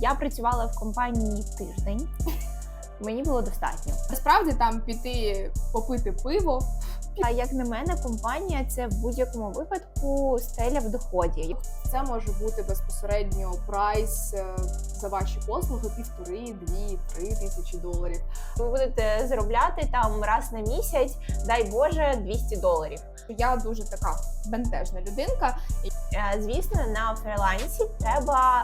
Я працювала в компанії тиждень. Мені було достатньо. Насправді там піти попити пиво. А як на мене, компанія це в будь-якому випадку стеля в доході. Це може бути безпосередньо прайс е, за ваші послуги півтори, дві, три тисячі доларів. Ви будете заробляти там раз на місяць, дай Боже, 200 доларів. Я дуже така бентежна людинка. Е, Звісно, на фрілансі треба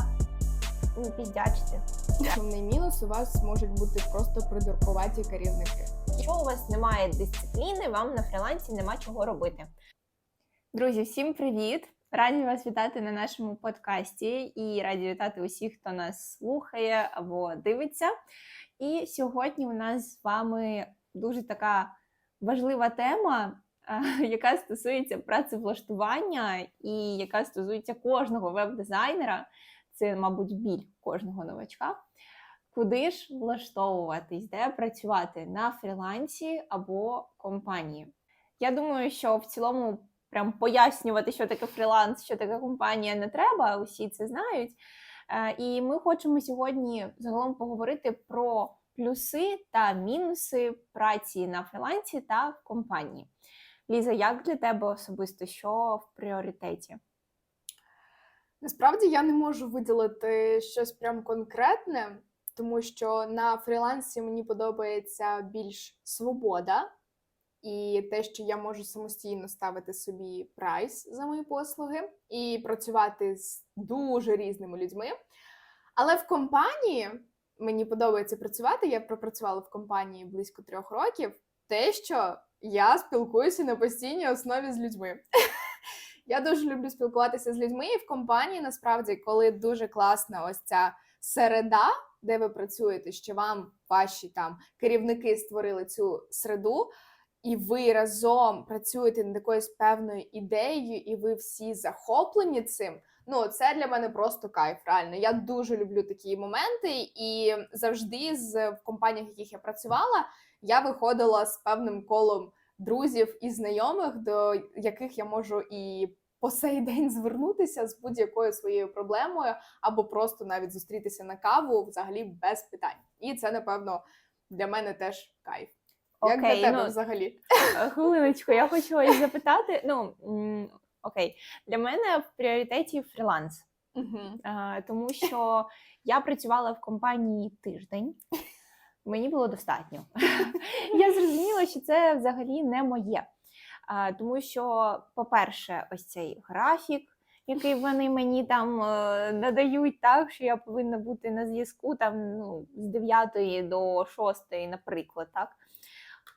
ну, піддячити. Основний мінус у вас можуть бути просто придуркуваті керівники. Якщо у вас немає дисципліни, вам на фрілансі нема чого робити. Друзі, всім привіт! Раді вас вітати на нашому подкасті і раді вітати усіх, хто нас слухає або дивиться. І сьогодні у нас з вами дуже така важлива тема, яка стосується працевлаштування і яка стосується кожного веб-дизайнера. Це, мабуть, біль кожного новачка. Куди ж влаштовуватись, де працювати на фрілансі або компанії? Я думаю, що в цілому прям пояснювати, що таке фріланс, що таке компанія, не треба. Усі це знають. Е, І ми хочемо сьогодні загалом поговорити про плюси та мінуси праці на фрілансі та в компанії. Ліза, як для тебе особисто що в пріоритеті? Насправді я не можу виділити щось прям конкретне, тому що на фрілансі мені подобається більш свобода і те, що я можу самостійно ставити собі прайс за мої послуги і працювати з дуже різними людьми. Але в компанії мені подобається працювати. Я пропрацювала в компанії близько трьох років. Те, що я спілкуюся на постійній основі з людьми. Я дуже люблю спілкуватися з людьми і в компанії, насправді, коли дуже класна ось ця середа, де ви працюєте, що вам ваші там керівники створили цю середу, і ви разом працюєте над якоюсь певною ідеєю, і ви всі захоплені цим. Ну, це для мене просто кайф. Реально. Я дуже люблю такі моменти, і завжди з в компаніях, в яких я працювала, я виходила з певним колом друзів і знайомих, до яких я можу і по сей день звернутися з будь-якою своєю проблемою, або просто навіть зустрітися на каву взагалі без питань. І це, напевно, для мене теж кайф. Як Окей, для тебе ну, взагалі? Е, Хвилиночку, я хочу ось запитати. Ну окей, для мене в пріоритеті фріланс, Угу. Тому що я працювала в компанії тиждень. Мені було достатньо. Я зрозуміла, що це взагалі не моє. Тому що, по-перше, ось цей графік, який вони мені там е, надають, так що я повинна бути на зв'язку там ну, з 9 до 6, наприклад, так.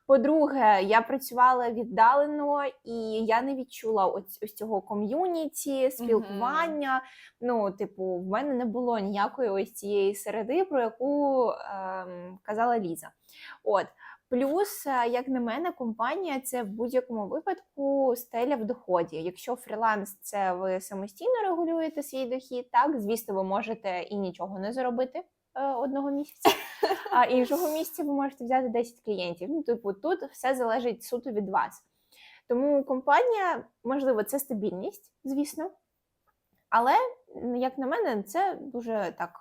По-друге, я працювала віддалено, і я не відчула ось, ось цього ком'юніті, спілкування. Ну, типу, в мене не було ніякої ось цієї середи, про яку ем, казала Ліза. От. Плюс, е, як на мене, компанія це в будь-якому випадку стеля в доході. Якщо фріланс це ви самостійно регулюєте свій дохід, так звісно, ви можете і нічого не заробити е, одного місяця, а іншого місяця ви можете взяти 10 клієнтів. Ну, типу, тут все залежить суто від вас. Тому компанія, можливо, це стабільність, звісно. Але, як на мене, це дуже так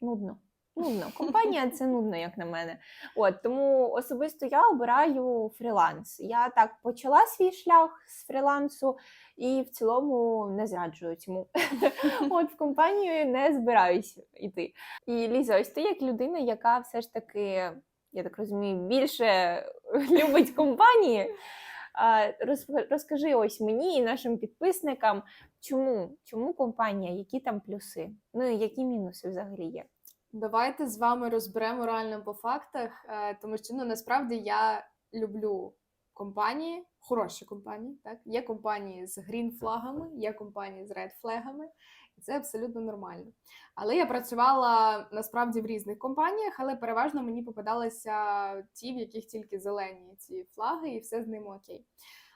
нудно. Нудно. Компанія це нудно, як на мене. От тому особисто я обираю фріланс. Я так почала свій шлях з фрілансу і в цілому не зраджую цьому. От в компанію не збираюсь йти. І Ліза, ось ти як людина, яка все ж таки, я так розумію, більше любить компанії. Розкажи ось мені і нашим підписникам, чому, чому компанія, які там плюси, ну і які мінуси взагалі є. Давайте з вами розберемо реально по фактах, е, тому що ну насправді я люблю компанії, хороші компанії. Так є компанії з грін флагами, є компанії з ред флагами, і це абсолютно нормально. Але я працювала насправді в різних компаніях, але переважно мені попадалися ті, в яких тільки зелені ці флаги, і все з ними окей.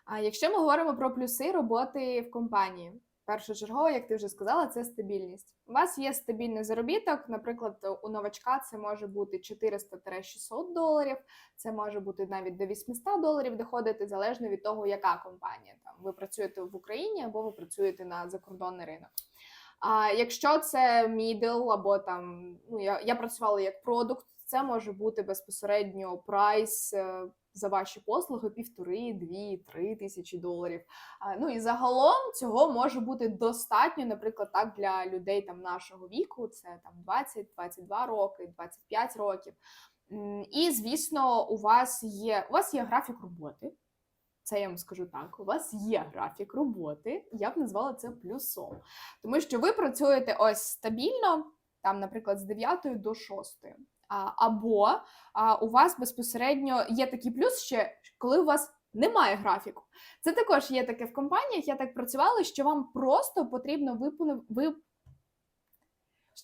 А якщо ми говоримо про плюси роботи в компанії, першочергово, як ти вже сказала, це стабільність. У вас є стабільний заробіток. Наприклад, у новачка це може бути 400-600 доларів, це може бути навіть до 800 доларів доходити, залежно від того, яка компанія. Там ви працюєте в Україні або ви працюєте на закордонний ринок. А якщо це middle або там, ну я, я працювала як продукт, це може бути безпосередньо прайс е, за ваші послуги півтори, дві, три тисячі доларів. Ну і загалом цього може бути достатньо, наприклад, так для людей там нашого віку, це там 20-22 роки, 25 років. І звісно, у вас є у вас є графік роботи. Це я вам скажу так. У вас є графік роботи. Я б назвала це плюсом. Тому що ви працюєте ось стабільно, там, наприклад, з 9 до 6. Або у вас безпосередньо є такий плюс ще, коли у вас немає графіку. Це також є таке в компаніях. Я так працювала, що вам просто потрібно випони- ви...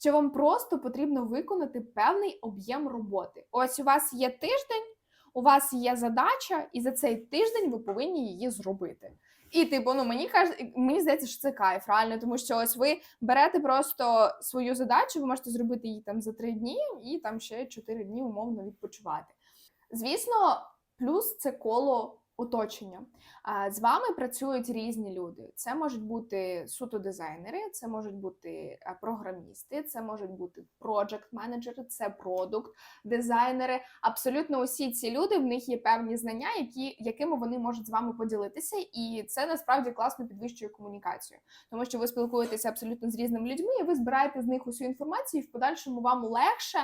що вам просто потрібно виконати певний об'єм роботи. Ось у вас є тиждень, у вас є задача, і за цей тиждень ви повинні її зробити. І типу, ну мені каже, мені здається, що це кайф, реально, тому що ось ви берете просто свою задачу, ви можете зробити її там за три дні, і там ще чотири дні умовно відпочивати. Звісно, плюс це коло оточення. З вами працюють різні люди. Це можуть бути суто дизайнери, це можуть бути програмісти, це можуть бути проджект менеджери, це продукт дизайнери. Абсолютно усі ці люди в них є певні знання, які, якими вони можуть з вами поділитися, і це насправді класно підвищує комунікацію, тому що ви спілкуєтеся абсолютно з різними людьми, і ви збираєте з них усю інформацію, і в подальшому вам легше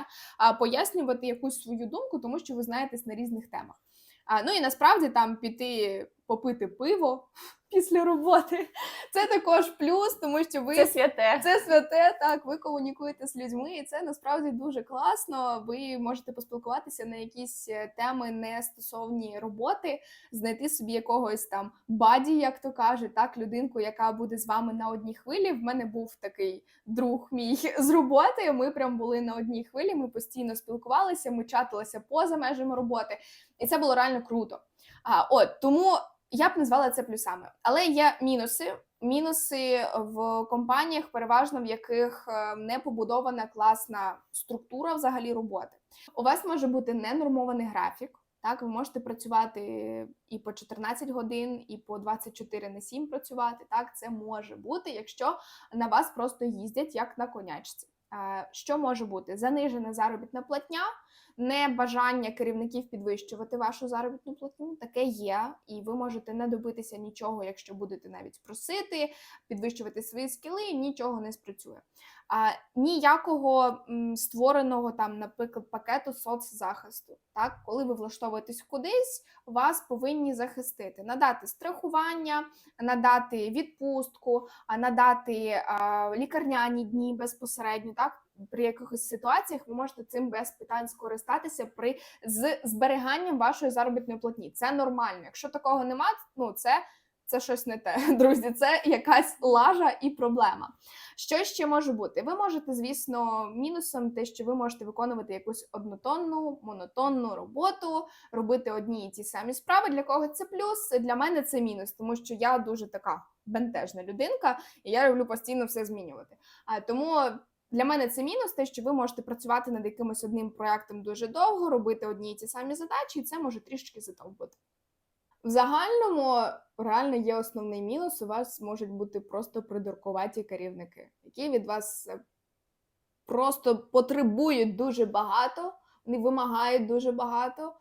пояснювати якусь свою думку, тому що ви знаєтесь на різних темах. А, ну і насправді там піти попити пиво після роботи. Це також плюс, тому що ви Це святе. це святе, так, ви комунікуєте з людьми, і це насправді дуже класно. Ви можете поспілкуватися на якісь е, теми не стосовні роботи, знайти собі якогось там баді, як то кажуть, так, людинку, яка буде з вами на одній хвилі. В мене був такий друг мій з роботи. Ми прям були на одній хвилі. Ми постійно спілкувалися, ми чатилися поза межами роботи, і це було реально круто. А от тому я б назвала це плюсами, але є мінуси. Мінуси в компаніях, переважно в яких е, не побудована класна структура взагалі роботи. У вас може бути ненормований графік. Так, ви можете працювати і по 14 годин, і по 24 на 7 працювати. Так, це може бути, якщо на вас просто їздять як на конячці. Е, Що може бути? Занижена заробітна платня, небажання керівників підвищувати вашу заробітну платню. Таке є, і ви можете не добитися нічого, якщо будете навіть просити, підвищувати свої скіли, нічого не спрацює. А, ніякого м, створеного там, наприклад, пакету соцзахисту. Так, коли ви влаштовуєтесь кудись, вас повинні захистити, надати страхування, надати відпустку, а, надати а, лікарняні дні безпосередньо. Так, при якихось ситуаціях ви можете цим без питань скористатися при з зберіганням вашої заробітної платні. Це нормально. Якщо такого нема, ну це. Це щось не те, друзі. Це якась лажа і проблема. Що ще може бути? Ви можете, звісно, мінусом те, що ви можете виконувати якусь однотонну, монотонну роботу, робити одні і ті самі справи. Для кого це плюс? Для мене це мінус, тому що я дуже така бентежна людинка, і я люблю постійно все змінювати. А тому. Для мене це мінус, те, що ви можете працювати над якимось одним проектом дуже довго, робити одні і ті самі задачі, і це може трішки задовбати. В загальному реально є основний мінус. У вас можуть бути просто придуркуваті керівники, які від вас е, просто потребують дуже багато, вони вимагають дуже багато.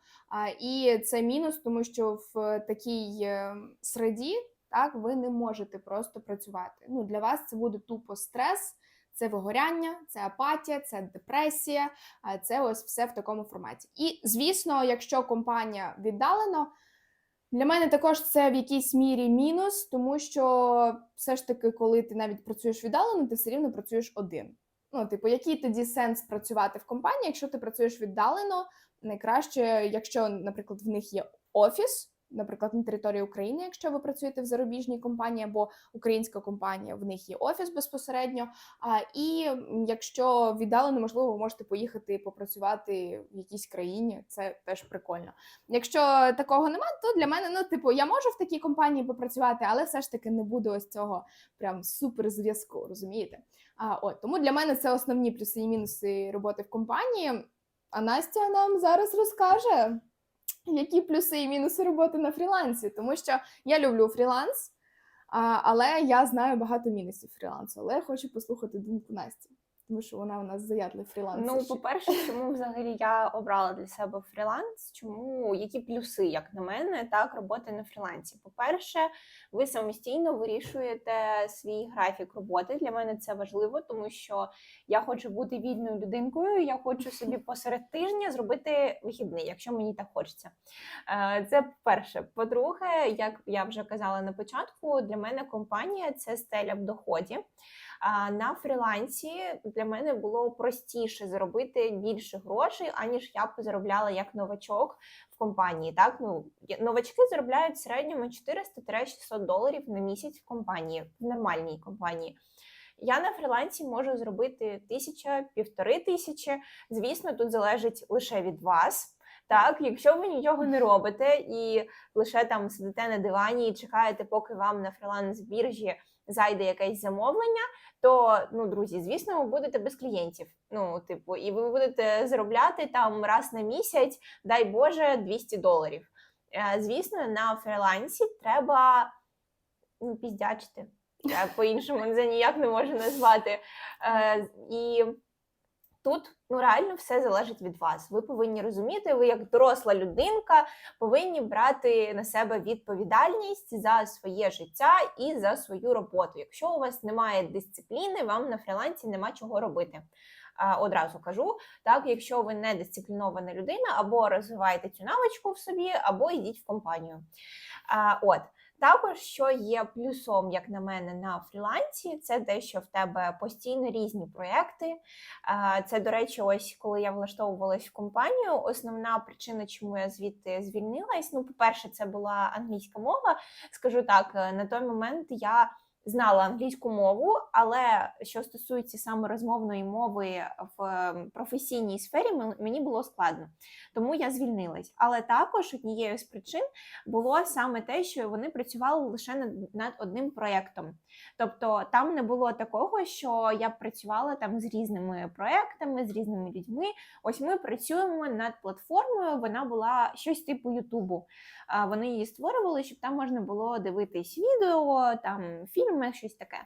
І це мінус, тому що в такій е, середі так ви не можете просто працювати. Ну для вас це буде тупо стрес. Це вигоряння, це апатія, це депресія, це ось все в такому форматі. І звісно, якщо компанія віддалено, для мене також це в якійсь мірі мінус, тому що все ж таки, коли ти навіть працюєш віддалено, ти все рівно працюєш один. Ну, типу, який тоді сенс працювати в компанії, якщо ти працюєш віддалено, найкраще, якщо, наприклад, в них є офіс, наприклад, на території України, якщо ви працюєте в зарубіжній компанії або українська компанія, в них є офіс безпосередньо. А і якщо віддалено, можливо, ви можете поїхати попрацювати в якійсь країні, це теж прикольно. Якщо такого немає, то для мене, ну, типу, я можу в такій компанії попрацювати, але все ж таки не буде ось цього прям супер зв'язку, розумієте? А, от, тому для мене це основні плюси і мінуси роботи в компанії. А Настя нам зараз розкаже, які плюси і мінуси роботи на фрілансі, тому що я люблю фріланс. Але я знаю багато мінусів фрілансу, але я хочу послухати думку Насті, тому що вона у нас заядлий фрілансер. Ну, по-перше, чому взагалі я обрала для себе фріланс? Чому які плюси, як на мене, так роботи на фрілансі? По-перше, ви самостійно вирішуєте свій графік роботи. Для мене це важливо, тому що я хочу бути вільною людинкою. Я хочу собі посеред тижня зробити вихідний, якщо мені так хочеться. Е, Це перше. По-друге, як я вже казала на початку, для мене компанія це стеля в доході. На фрілансі для мене було простіше заробити більше грошей, аніж я б заробляла як новачок в компанії. Так, ну новачки заробляють в середньому 400-600 доларів на місяць в компанії, в нормальній компанії. Я на фрілансі можу зробити тисяча, півтори тисячі. Звісно, тут залежить лише від вас. Так, якщо ви нічого не робите і лише там сидите на дивані і чекаєте, поки вам на фріланс біржі зайде якесь замовлення, то ну, друзі, звісно, ви будете без клієнтів. Ну, типу, і ви будете заробляти там раз на місяць, дай Боже, 200 доларів. Е, Звісно, на фрілансі треба ну, піздячити. Я по-іншому це ніяк не можу назвати. Е, і тут ну, реально все залежить від вас. Ви повинні розуміти, ви як доросла людинка повинні брати на себе відповідальність за своє життя і за свою роботу. Якщо у вас немає дисципліни, вам на фрілансі нема чого робити. Одразу кажу, так, якщо ви не дисциплінована людина, або розвиваєте цю навичку в собі, або йдіть в компанію. От також, що є плюсом, як на мене, на фрілансі, це те, що в тебе постійно різні проекти. Це, до речі, ось коли я влаштовувалась в компанію. Основна причина, чому я звідти звільнилась. Ну, по-перше, це була англійська мова. Скажу так, е, на той момент я. Знала англійську мову, але що стосується саме розмовної мови в е, професійній сфері, мені було складно, тому я звільнилась. Але також однією з причин було саме те, що вони працювали лише над, одним проєктом. Тобто там не було такого, що я працювала там з різними проектами, з різними людьми. Ось ми працюємо над платформою. Вона була щось типу Ютубу. Вони її створювали, щоб там можна було дивитись відео, там фільми, щось таке.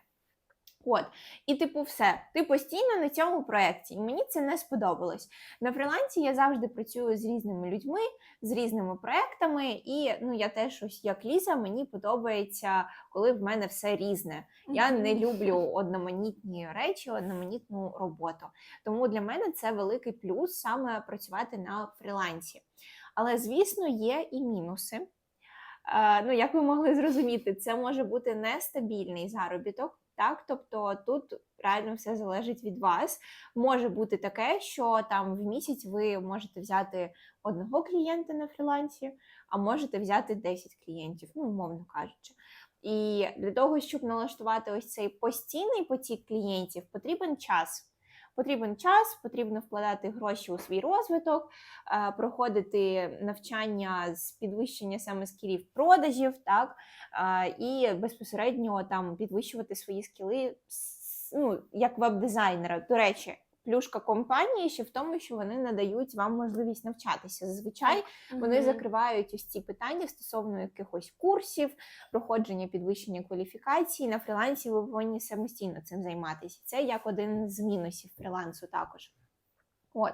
От, і типу, все, ти постійно на цьому проєкті, і мені це не сподобалось. На фрілансі я завжди працюю з різними людьми, з різними проектами, і ну я теж ось як Ліза, мені подобається, коли в мене все різне. Я не люблю одноманітні речі, одноманітну роботу. Тому для мене це великий плюс саме працювати на фрілансі. Але, звісно, є і мінуси. Е, Ну, як ви могли зрозуміти, це може бути нестабільний заробіток. Так, тобто тут реально все залежить від вас. Може бути таке, що там в місяць ви можете взяти одного клієнта на фрілансі, а можете взяти 10 клієнтів, ну, умовно кажучи. І для того, щоб налаштувати ось цей постійний потік клієнтів, потрібен час. Потрібен час, потрібно вкладати гроші у свій розвиток, е, проходити навчання з підвищення саме скілів продажів, так е, і безпосередньо там підвищувати свої скіли ну, як веб-дизайнера. До речі, плюшка компанії ще в тому, що вони надають вам можливість навчатися. Зазвичай вони закривають ось ці питання стосовно якихось курсів, проходження підвищення кваліфікації. На фрілансі ви повинні самостійно цим займатися. Це як один з мінусів фрілансу також. От.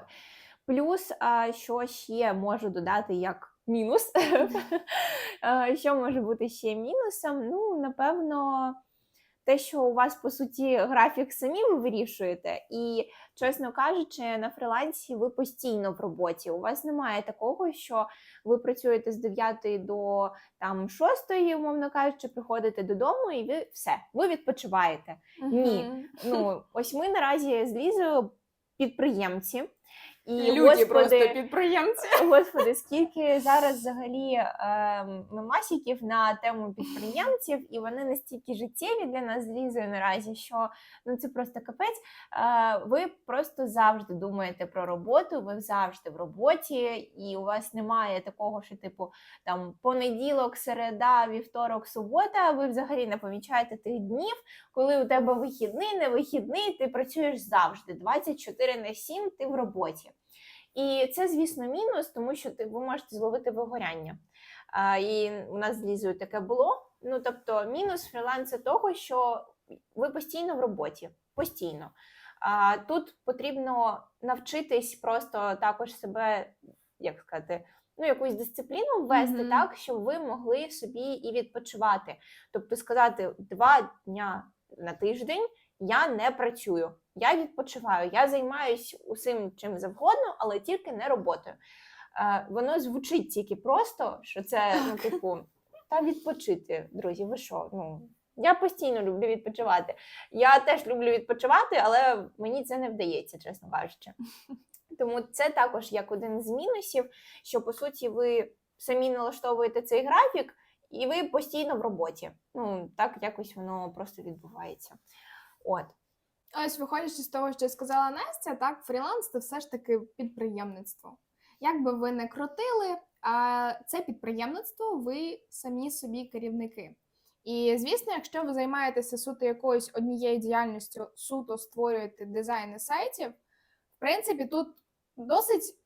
Плюс, що ще можу додати як мінус. Що може бути ще мінусом? Ну, напевно, те, що у вас, по суті, графік самі ви вирішуєте, і, чесно кажучи, на фрілансі ви постійно в роботі. У вас немає такого, що ви працюєте з 9 до там 6, умовно кажучи, приходите додому, і ви все, ви відпочиваєте. ні. Ну, ось ми наразі з Лізою підприємці. І, Люди господи, просто підприємці. Господи, скільки зараз взагалі ем, мемасиків на тему підприємців, і вони настільки життєві для нас з Лізою наразі, що ну це просто капець. Е, ви просто завжди думаєте про роботу, ви завжди в роботі, і у вас немає такого, що типу там понеділок, середа, вівторок, субота. Ви взагалі не помічаєте тих днів, коли у тебе вихідний, не вихідний, ти працюєш завжди 24 на 7, ти в роботі. І це, звісно, мінус, тому що ти, ви можете зловити вигоряння. А, і у нас з Лізою таке було. Ну тобто, мінус фріланса того, що ви постійно в роботі, постійно. А тут потрібно навчитись просто також себе, як сказати, ну якусь дисципліну ввести Мгм. так, щоб ви могли собі і відпочивати. Тобто сказати два дня на тиждень я не працюю, я відпочиваю, я займаюся усім чим завгодно, але тільки не роботою. Е, воно звучить тільки просто, що це ну, типу, та відпочити, друзі. Ви що? Ну я постійно люблю відпочивати. Я теж люблю відпочивати, але мені це не вдається, чесно кажучи. Тому це також як один з мінусів, що по суті ви самі налаштовуєте цей графік, і ви постійно в роботі. Ну так якось воно просто відбувається. От. Ось, виходячи з того, що сказала Настя, так, фріланс це все ж таки підприємництво. Як би ви не крутили, а це підприємництво, ви самі собі керівники. І звісно, якщо ви займаєтеся суто якоюсь однією діяльністю, суто створюєте дизайни сайтів, в принципі, тут досить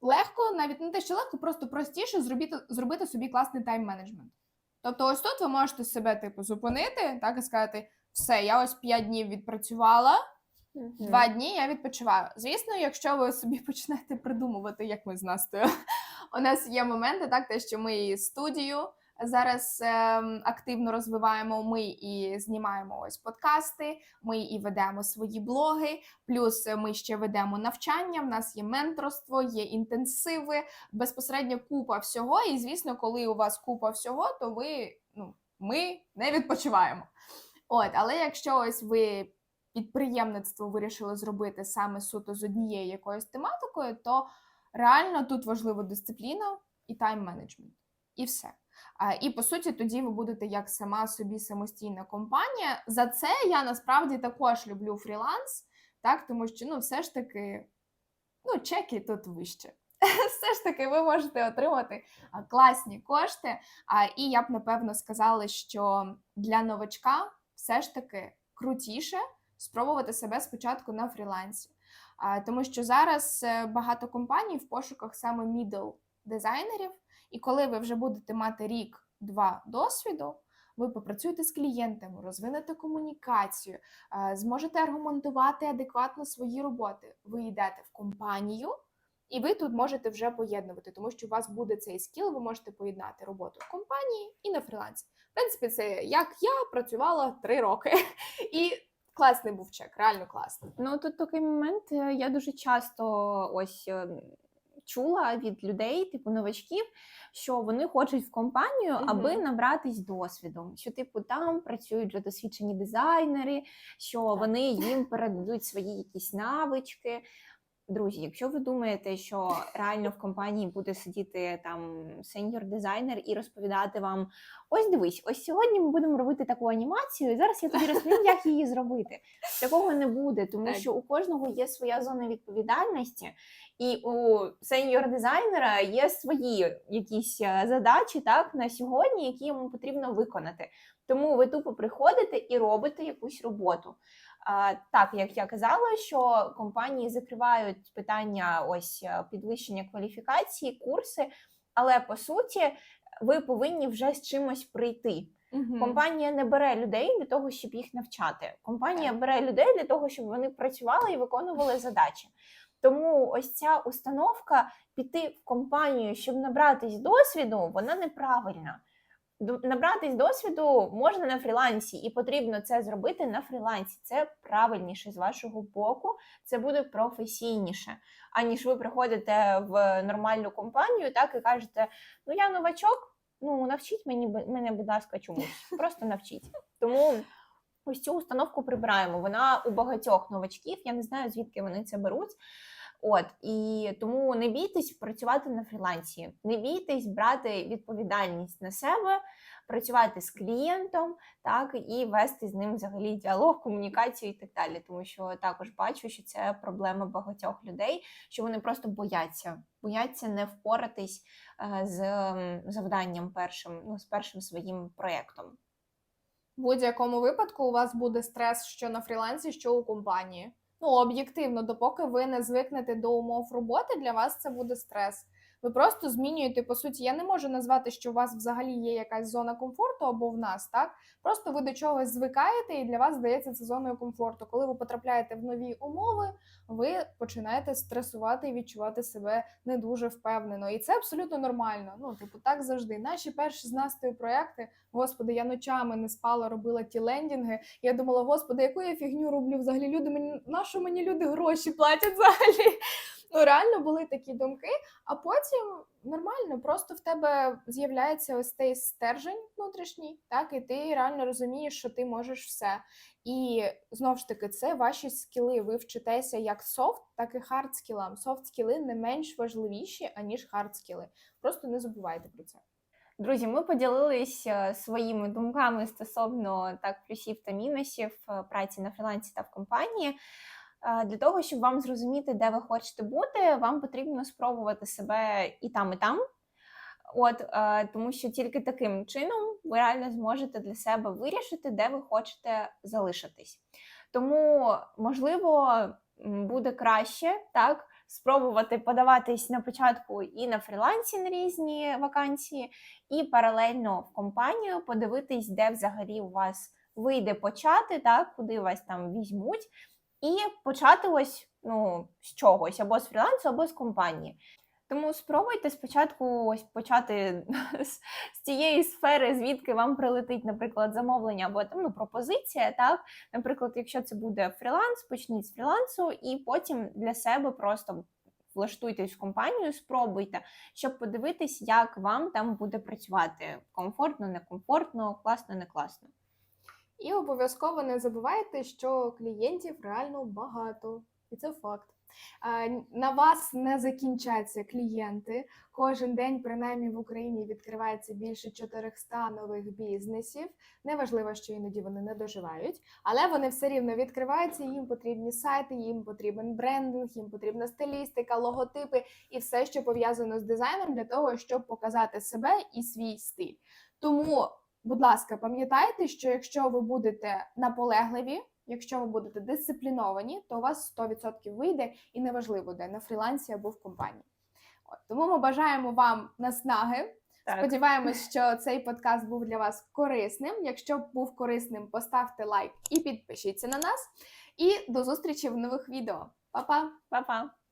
легко, навіть не те, що легко, просто простіше зробити, зробити собі класний тайм-менеджмент. Тобто, ось тут ви можете себе типу зупинити, так і сказати: все, я ось 5 днів відпрацювала, Два дні я відпочиваю. Звісно, якщо ви собі почнете придумувати, як ми з Настею. У нас є моменти, так, те, що ми і студію зараз ем, активно розвиваємо. Ми і знімаємо ось подкасти, ми і ведемо свої блоги. Плюс е, ми ще ведемо навчання. В нас є менторство, є інтенсиви, безпосередньо купа всього. І звісно, коли у вас купа всього, то ви ну ми не відпочиваємо. От, але якщо ось ви підприємництво вирішили зробити саме суто з однією якоюсь тематикою, то реально тут важлива дисципліна і тайм-менеджмент. І все. І по суті, тоді ви будете як сама собі самостійна компанія. За це я насправді також люблю фріланс, так, тому що ну, все ж таки ну, чеки тут вище. Все ж таки, ви можете отримати класні кошти. А, І я б напевно сказала, що для новачка все ж таки крутіше спробувати себе спочатку на фрілансі. Тому що зараз е, багато компаній в пошуках саме middle дизайнерів, і коли ви вже будете мати рік-два досвіду, ви попрацюєте з клієнтами, розвинете комунікацію, зможете аргументувати адекватно свої роботи. Ви йдете в компанію, і ви тут можете вже поєднувати, тому що у вас буде цей скіл, ви можете поєднати роботу в компанії і на фрілансі. В принципі, це як я працювала три роки. І класний був чек, реально класний. Ну тут такий момент. е, Я дуже часто ось е, чула від людей, типу новачків, що вони хочуть в компанію, аби Мгм. набратись досвідом. Що, типу, там працюють вже досвідчені дизайнери, що вони їм передадуть свої якісь навички. Друзі, якщо ви думаєте, що реально в компанії буде сидіти там сеньор дизайнер і розповідати вам: ось дивись, ось сьогодні ми будемо робити таку анімацію, і зараз я тобі розповім, як її зробити. Такого не буде, тому Так. що у кожного є своя зона відповідальності, і у сеньор дизайнера є свої якісь е, задачі так на сьогодні, які йому потрібно виконати. Тому ви тупо приходите і робите якусь роботу. Так, як я казала, що компанії закривають питання ось е, підвищення кваліфікації, курси, але по суті ви повинні вже з чимось прийти. Компанія не бере людей для того, щоб їх навчати. Компанія Так. бере людей для того, щоб вони працювали і виконували задачі. Тому ось ця установка піти в компанію, щоб набратись досвіду, вона неправильна. Набратись досвіду можна на фрілансі, і потрібно це зробити на фрілансі. Це правильніше з вашого боку, це буде професійніше, аніж ви приходите в нормальну компанію, так і кажете: ну я новачок. Ну, навчіть мені мене, будь ласка, чомусь. Просто навчіть. Тому ось цю установку прибираємо. Вона у багатьох новачків. Я не знаю, звідки вони це беруть. От і тому не бійтесь працювати на фрілансі, не бійтесь брати відповідальність на себе, працювати з клієнтом, так і вести з ним взагалі діалог, комунікацію і так далі. Тому що також бачу, що це проблема багатьох людей, що вони просто бояться, бояться не впоратись е, з завданням першим, ну з першим своїм проєктом. В будь-якому випадку у вас буде стрес що на фрілансі, що у компанії. Ну, об'єктивно, допоки ви не звикнете до умов роботи, для вас це буде стрес. Ви просто змінюєте по суті. Я не можу назвати, що у вас взагалі є якась зона комфорту або в нас, так просто ви до чогось звикаєте, і для вас здається це зоною комфорту. Коли ви потрапляєте в нові умови, ви починаєте стресувати і відчувати себе не дуже впевнено. І це абсолютно нормально. Ну, типу, так завжди. Наші перші з Настею проекти, господи, я ночами не спала, робила ті лендінги. Я думала, господи, яку я фігню роблю взагалі? Люди мені на що мені люди гроші платять взагалі? Ну, реально були такі думки, а потім нормально, просто в тебе з'являється ось цей стержень внутрішній, так, і ти реально розумієш, що ти можеш все. І знову ж таки, це ваші скіли. Ви вчитеся як софт, так і хард скілам. Софт скіли не менш важливіші, аніж хард скіли. Просто не забувайте про це. Друзі, ми поділились е, своїми думками стосовно так плюсів та мінусів е, праці на фрілансі та в компанії. Для того, щоб вам зрозуміти, де ви хочете бути, вам потрібно спробувати себе і там, і там. От, е, тому що тільки таким чином ви реально зможете для себе вирішити, де ви хочете залишитись. Тому, можливо, буде краще так спробувати подаватись на початку і на фрілансі на різні вакансії, і паралельно в компанію подивитись, де взагалі у вас вийде почати, так, куди вас там візьмуть, і почати ось ну, з чогось, або з фрілансу, або з компанії. Тому спробуйте спочатку ось почати з, з тієї сфери, звідки вам прилетить, наприклад, замовлення або там ну, пропозиція. Так, наприклад, якщо це буде фріланс, почніть з фрілансу, і потім для себе просто влаштуйтесь в компанію, спробуйте, щоб подивитись, як вам там буде працювати комфортно, некомфортно, класно, не класно. І обов'язково не забувайте, що клієнтів реально багато, і це факт. На вас не закінчаться клієнти. Кожен день, принаймні в Україні, відкривається більше 400 нових бізнесів. Неважливо, що іноді вони не доживають, але вони все рівно відкриваються. Їм потрібні сайти, їм потрібен брендинг, їм потрібна стилістика, логотипи і все, що пов'язано з дизайном, для того, щоб показати себе і свій стиль. Тому, будь ласка, пам'ятайте, що якщо ви будете наполегливі. Якщо ви будете дисципліновані, то у вас 100% вийде і неважливо, де на фрілансі або в компанії. От тому ми бажаємо вам наснаги. Так. Сподіваємось, що цей подкаст був для вас корисним. Якщо був корисним, поставте лайк і підпишіться на нас. І до зустрічі в нових відео. Па-па! Па-па!